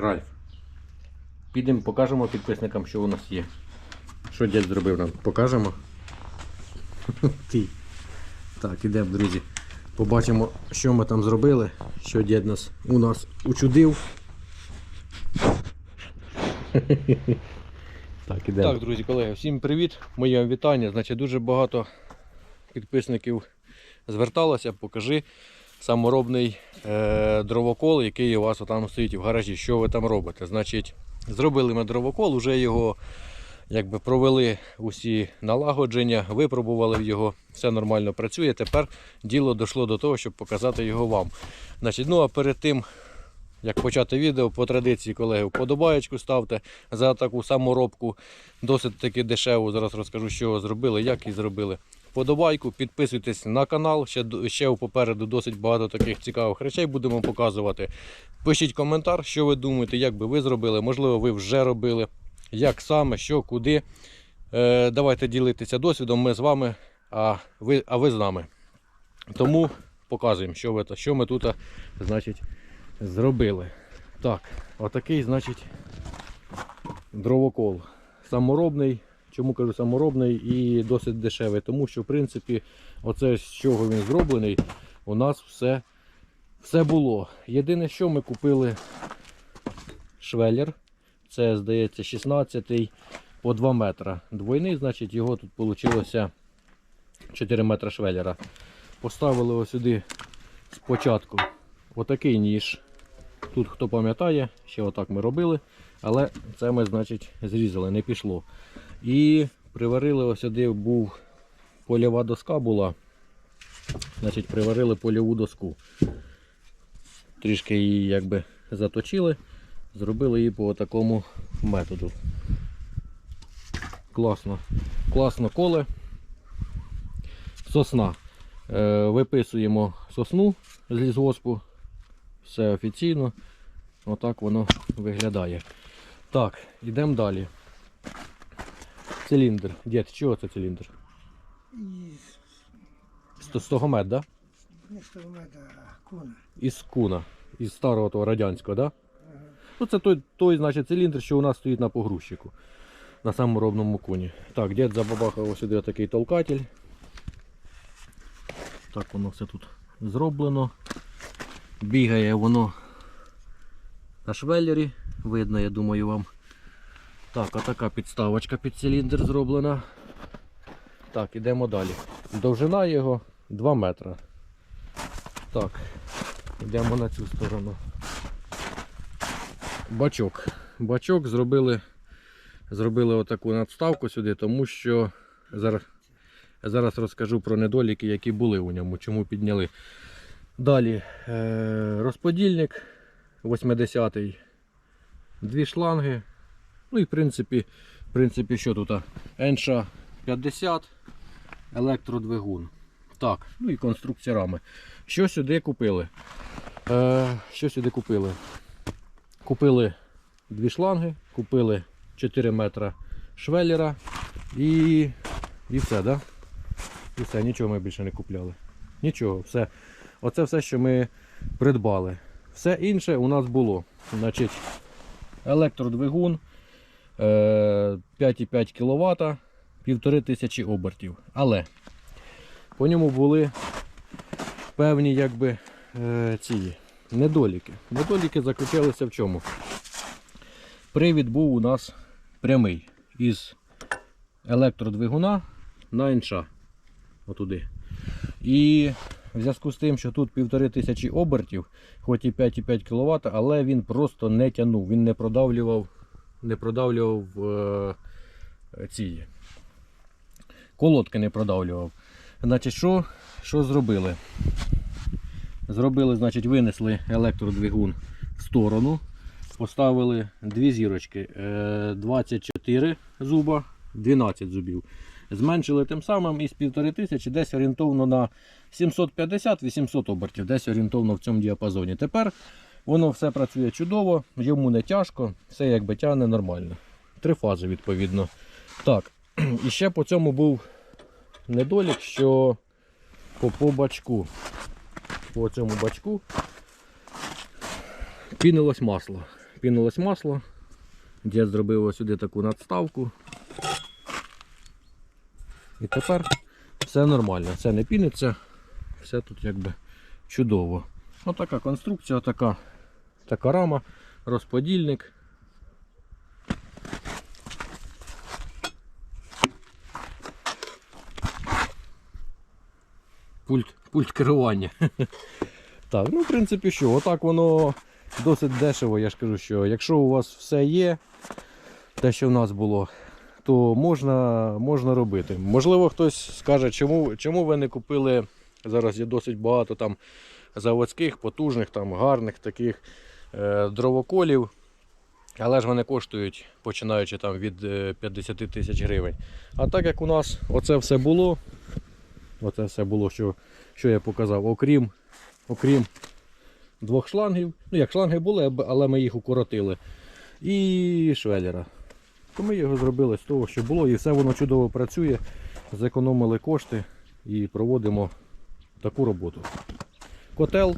Ральф. Підемо покажемо підписникам, що у нас є. Що дід зробив нам? Покажемо. Ти. Так, ідемо, друзі. Побачимо, що ми там зробили, що дід нас у нас учудив. Так, ідемо. Так, друзі, колеги, всім привіт. Моє вітання. Значить, дуже багато підписників зверталося. Покажи саморобний е, дровокол, який у вас там стоїть в гаражі. Що ви там робите? Значить, зробили ми дровокол, вже його якби провели усі налагодження, випробували його, все нормально працює. Тепер діло дійшло до того, щоб показати його вам. Значить, ну а перед тим, як почати відео, по традиції, колеги, вподобаєчку ставте за таку саморобку. Досить таки дешево. Зараз розкажу, що зробили, як і зробили. Вподобайку, підписуйтесь на канал. Ще, ще попереду досить багато таких цікавих речей будемо показувати. Пишіть коментар, що ви думаєте, як би ви зробили. Можливо, ви вже робили. Як саме, що, куди. Е, давайте ділитися досвідом. Ми з вами, а ви, а ви з нами. Тому показуємо, що, ви, що ми тут значить, зробили. Так, отакий, значить, дровокол. Саморобний. Чому кажу саморобний і досить дешевий? Тому що, в принципі, оце з чого він зроблений, у нас все, все було. Єдине, що ми купили швеллер. Це, здається, 16 по 2 метра. Двойний, значить, його тут вийшло 4 метра швеллера. Поставили ось сюди спочатку отакий ніж. Тут хто пам'ятає, ще отак ми робили, але це ми, значить, зрізали, не пішло. І приварили ось сюди був польова доска була. Значить, приварили польову доску. Трішки її якби заточили, зробили її по такому методу. Класно. Класно коле. Сосна. Е, виписуємо сосну з лісгоспу. Все офіційно. Отак воно виглядає. Так, йдемо далі. Циліндр. Дід, чого це циліндр? 100 100 мет, да? не метра куна. Із куна. Із старого того радянського, да? Ну це той, той значить, циліндр, що у нас стоїть на погрузчику. На саморобному куні. Так, дід забабахав сюди такий толкатель. Так воно все тут зроблено. Бігає воно на швеллері. Видно, я думаю, вам. Так, а така підставочка під циліндр зроблена. Так, ідемо далі. Довжина його 2 метри. Так, йдемо на цю сторону. Бачок. Бачок зробили, зробили отаку надставку сюди, тому що зараз, зараз розкажу про недоліки, які були у ньому, чому підняли. Далі е, розподільник 80-й, дві шланги. Ну і в принципі, в принципі що тут? Енша 50, електродвигун. Так, ну і конструкція рами. Що сюди купили? Е, що сюди купили? Купили дві шланги, купили 4 метра швеллера і, і все, да? І все, нічого ми більше не купляли. Нічого, все. Оце все, що ми придбали. Все інше у нас було. Значить, електродвигун 5,5 кВт, 1500 обертів. Але по ньому були певні якби, е, ці недоліки. Недоліки заключалися в чому? Привід був у нас прямий із електродвигуна на інша. Отуди. І в зв'язку з тим, що тут 1500 обертів, хоч і 5,5 кВт, але він просто не тягнув, він не продавлював, не продавлював е, ці колодки не продавлював. Значить, що, що зробили? Зробили, значить, винесли електродвигун в сторону, поставили дві зірочки, е, 24 зуба, 12 зубів. Зменшили тим самим із 1500 десь орієнтовно на 750-800 обертів, десь орієнтовно в цьому діапазоні. Тепер воно все працює чудово, йому не тяжко, все якби тягне нормально. Три фази відповідно. Так, і ще по цьому був недолік, що по, по бачку, по цьому бачку пінилось масло. пінилось масло. Дід зробив сюди таку надставку. І тепер все нормально, все не піниться, все тут якби чудово. Отака конструкція, така, така рама, розподільник. Пульт, пульт керування. Так, ну в принципі що, отак воно досить дешево. Я ж кажу, що якщо у вас все є, те, що в нас було, то можна, можна робити. Можливо, хтось скаже, чому, чому ви не купили. Зараз є досить багато там заводських, потужних, там, гарних таких е, дровоколів. Але ж вони коштують, починаючи там від е, 50 тисяч гривень. А так як у нас оце все було, оце все було, що, що я показав, окрім, окрім двох шлангів. Ну як шланги були, але ми їх укоротили. І швеллера. То ми його зробили з того, що було, і все воно чудово працює. Зекономили кошти і проводимо таку роботу. Котел.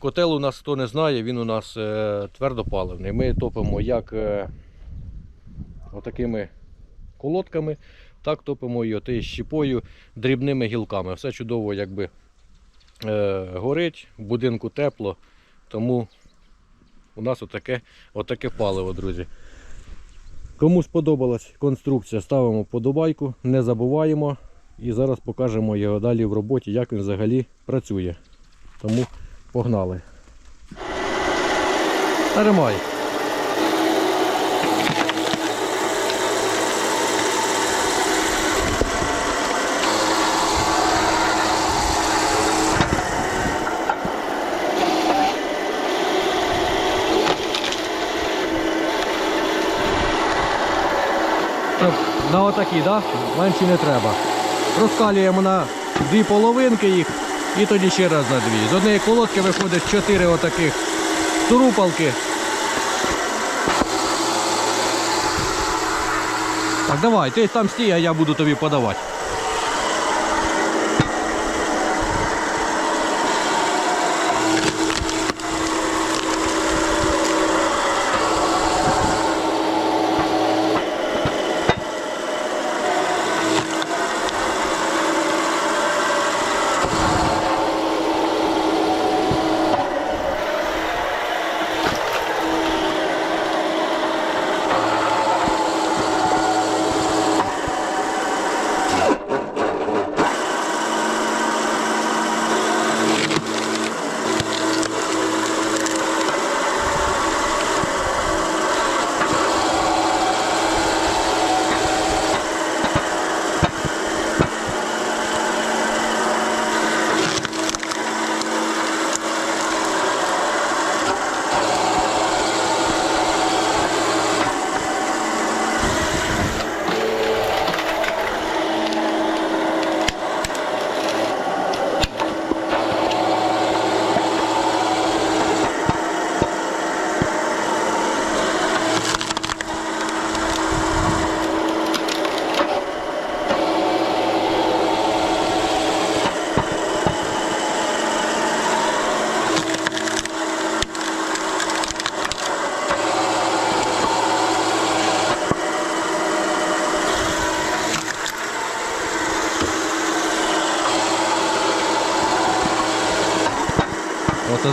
Котел у нас хто не знає, він у нас е, твердопаливний. Ми топимо як е, отакими колодками, так топимо і отиєю щіпою, дрібними гілками. Все чудово якби е, горить, в будинку тепло, тому у нас отаке, отаке паливо, друзі. Кому сподобалась конструкція, ставимо подобайку, не забуваємо і зараз покажемо його далі в роботі, як він взагалі працює. Тому погнали. Нажимай. На отакі, да? менші не треба. Розкалюємо на дві половинки їх і тоді ще раз на дві. З однієї колодки виходить чотири отаких турупалки. Так, давай, ти там стій, а я буду тобі подавати.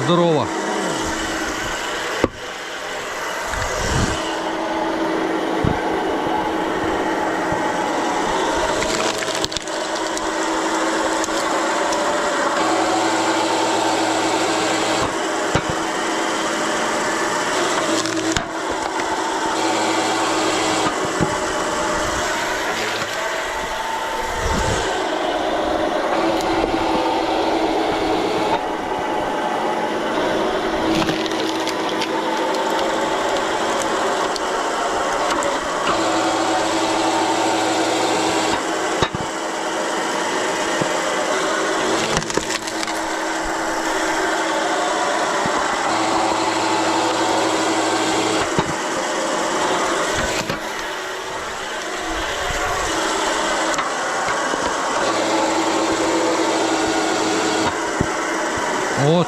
здорова.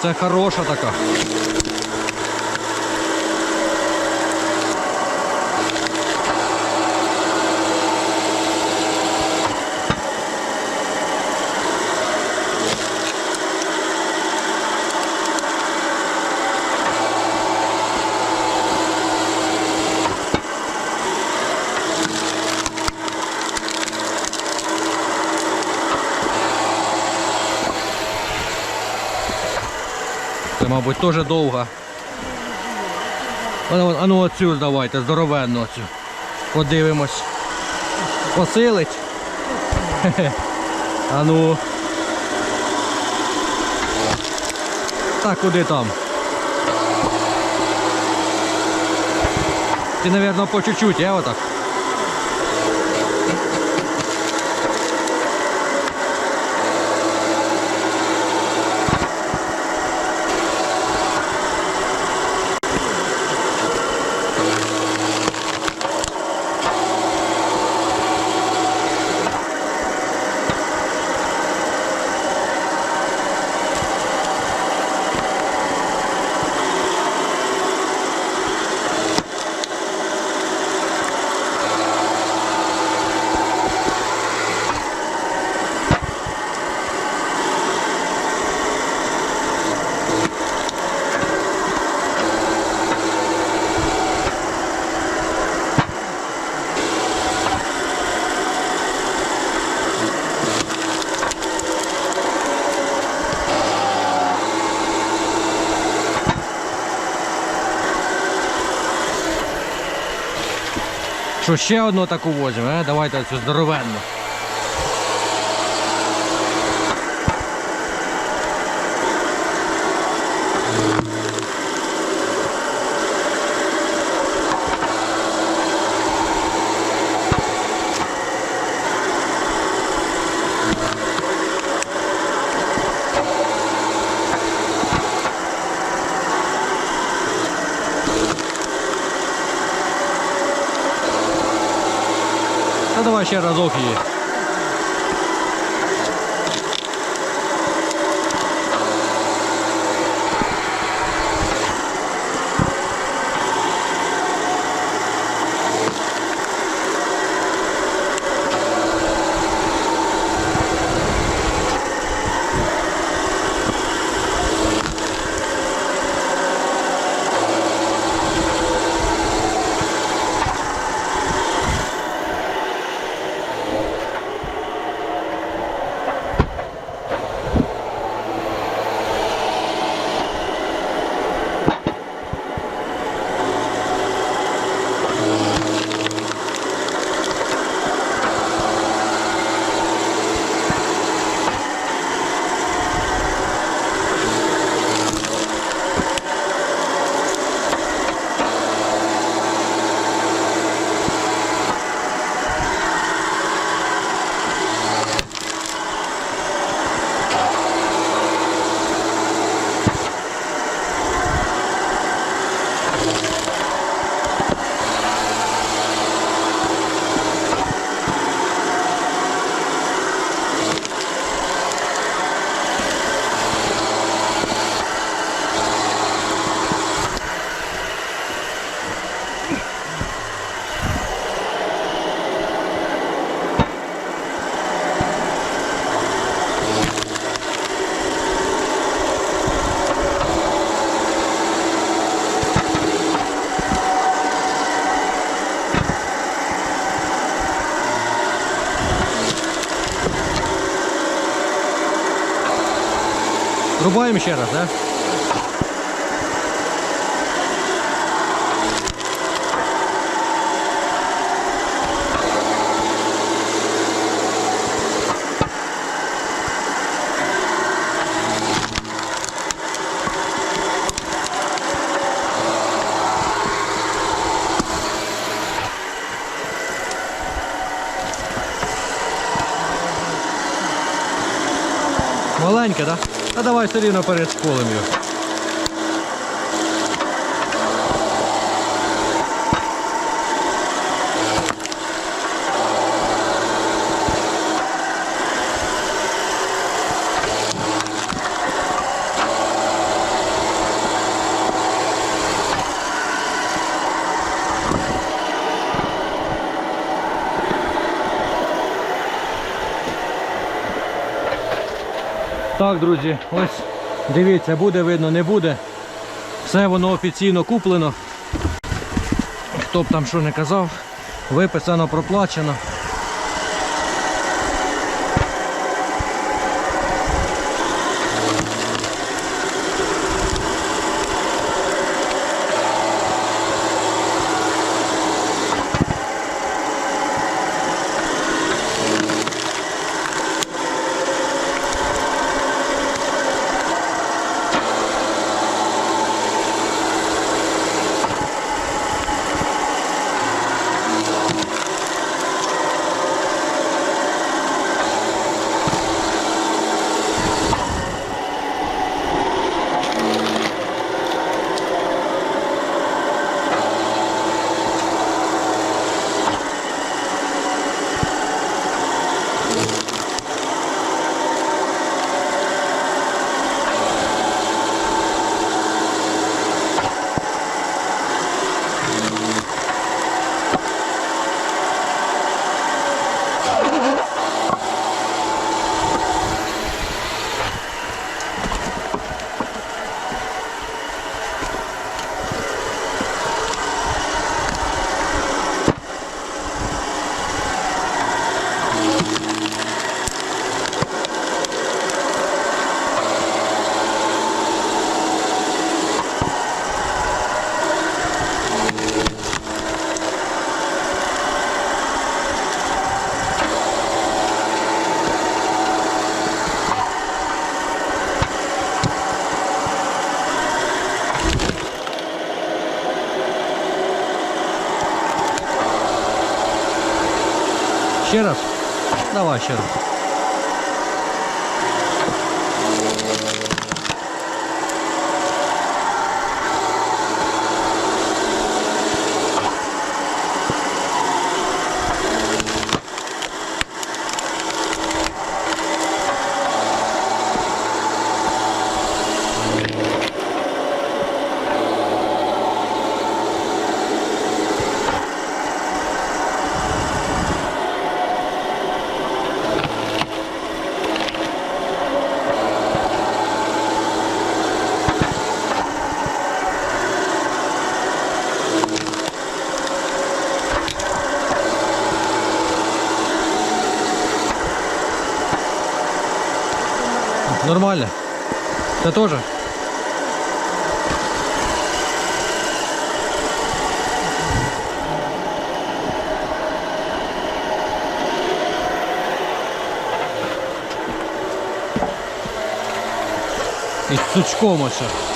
Це хороша така. Мабуть, теж довга. А ну, ну оцю давайте, здоровенну оцю. Подивимось. Посилить. Хе-хе. А ну. Так, куди там? Ти, мабуть, по чуть-чуть, я отак. Що ще одну таку возьмемо, а? Давайте цю здоровенну. Ще разок її. Рубаємо ще раз? Да? Маленьке, так? Да? А давай все рівно перед школою Так, друзі, ось дивіться, буде видно, не буде. Все воно офіційно куплено. Хто б там що не казав, виписано, проплачено. Ще раз? Давай ще раз. Нормально. Це теж? І з сучком ось.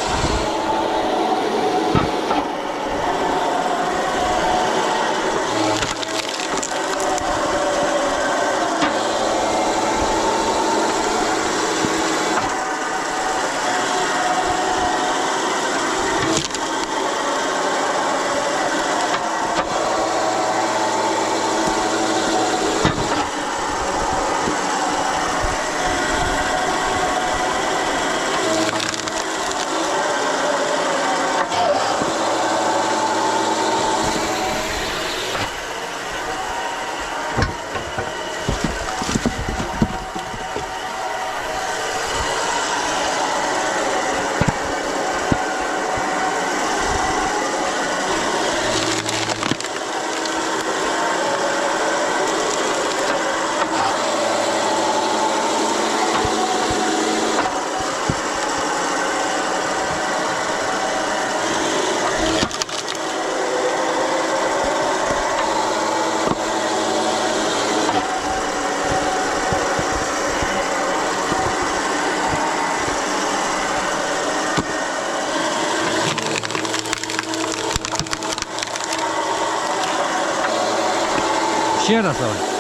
Ще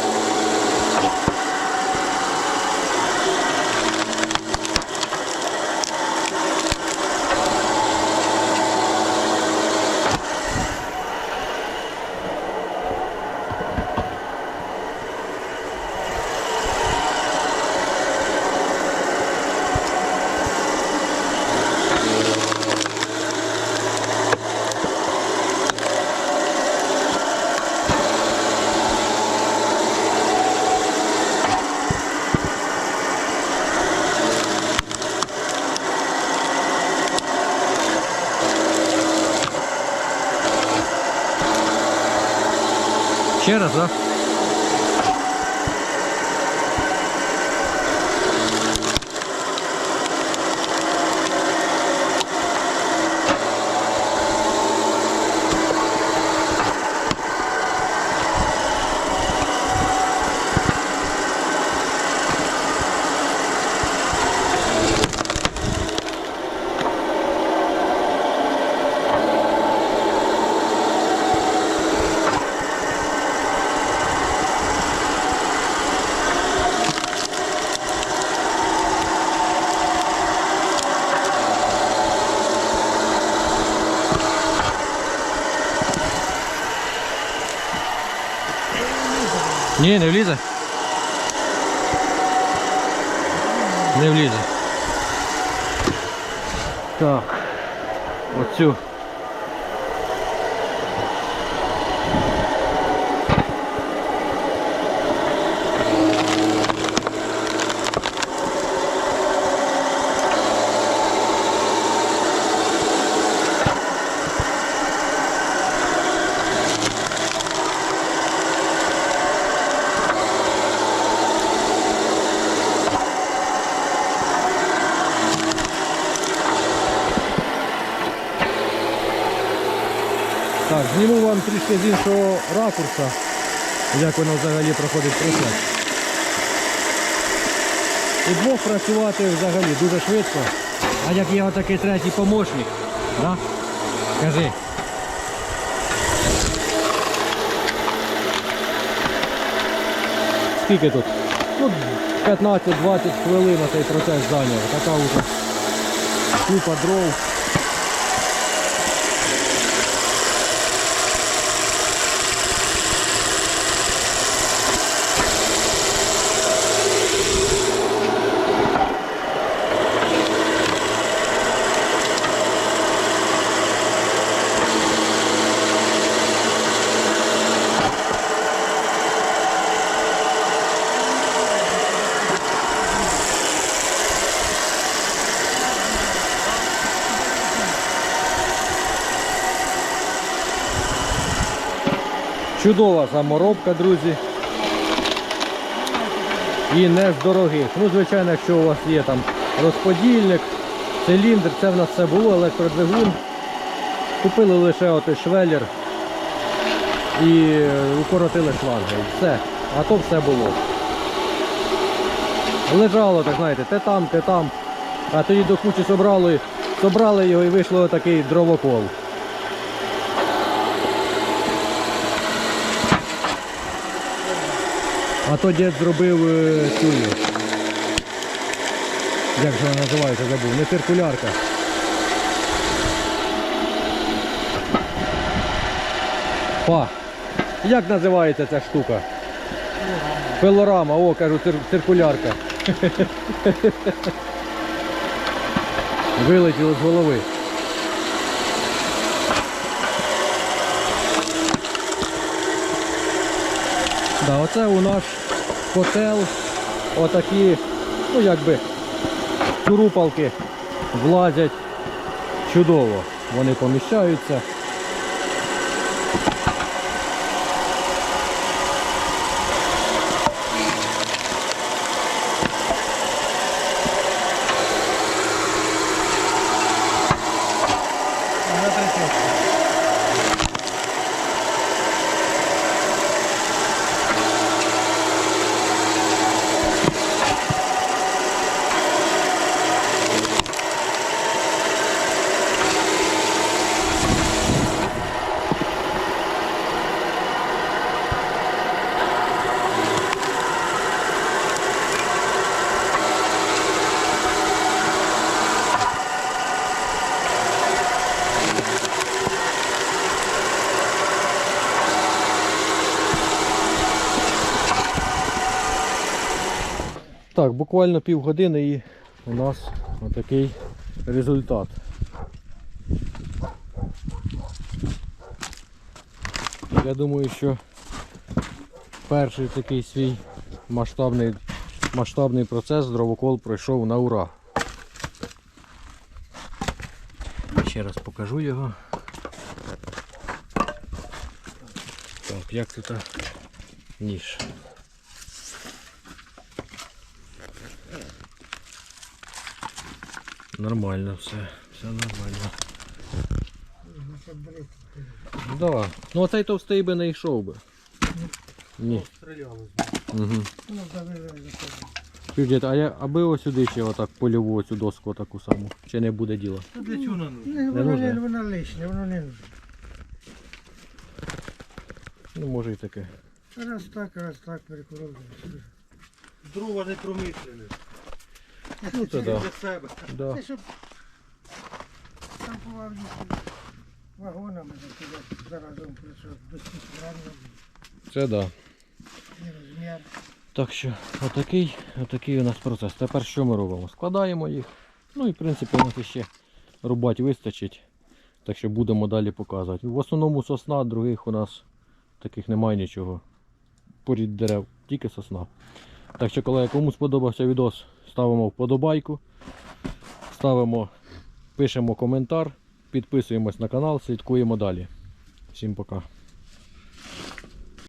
раз Ні, не влізе. Не влізе. Так. Оцю. Зніму вам трішки з іншого ракурса, як воно взагалі проходить процес. І двох працювати взагалі дуже швидко. А як є отакий третій помощник, да? Кажи. скільки тут? Ну, 15-20 хвилин на цей процес зайняв. Така вже купа дров. Чудова саморобка, друзі. І не з дорогих. Ну, звичайно, якщо у вас є там розподільник, циліндр, це в нас все було, електродвигун. Купили лише отой швеллер і укоротили шланги. Все. А то все було. Лежало, так знаєте, те там, те там. А тоді до кучі собрали, собрали його і вийшло отакий дровокол. А то дід зробив е, цю. Як же вона називається, забув, не циркулярка. Па. Як називається ця штука? Пилорама, о, кажу, цир- циркулярка. Вилетіло з голови. Да, оце у наш котел. Отакі, ну якби, чурупалки влазять чудово. Вони поміщаються. На тридцять. Так, буквально півгодини і у нас отакий результат. Я думаю, що перший такий свій масштабний, масштабний процес дровокол пройшов на ура. Ще раз покажу його. Так, як тут ніж. Нормально все, все нормально. Ну. Да. Ну оцей товстий би не йшов би. Ні. Угу. Ну, за а я аби ось сюди ще отак польову цю доску таку саму. Чи не буде діла? Для чого нам? Не, воно не, воно лишнє, воно не нужно. Ну може і таке. Раз так, раз так перекуровуємо. Дрова не промислене. Ну це да. Для себе. да. Це щоб там поважні вагонами закидати заразом, щоб безпідправно, Це да. не розмір. Так що, отакий, отакий у нас процес. Тепер що ми робимо? Складаємо їх. Ну і в принципі у нас ще рубати вистачить. Так що будемо далі показувати. В основному сосна, других у нас таких немає нічого. Порід дерев, тільки сосна. Так що, колеги, кому сподобався відос, ставимо вподобайку, ставимо, пишемо коментар, підписуємось на канал, слідкуємо далі. Всім пока.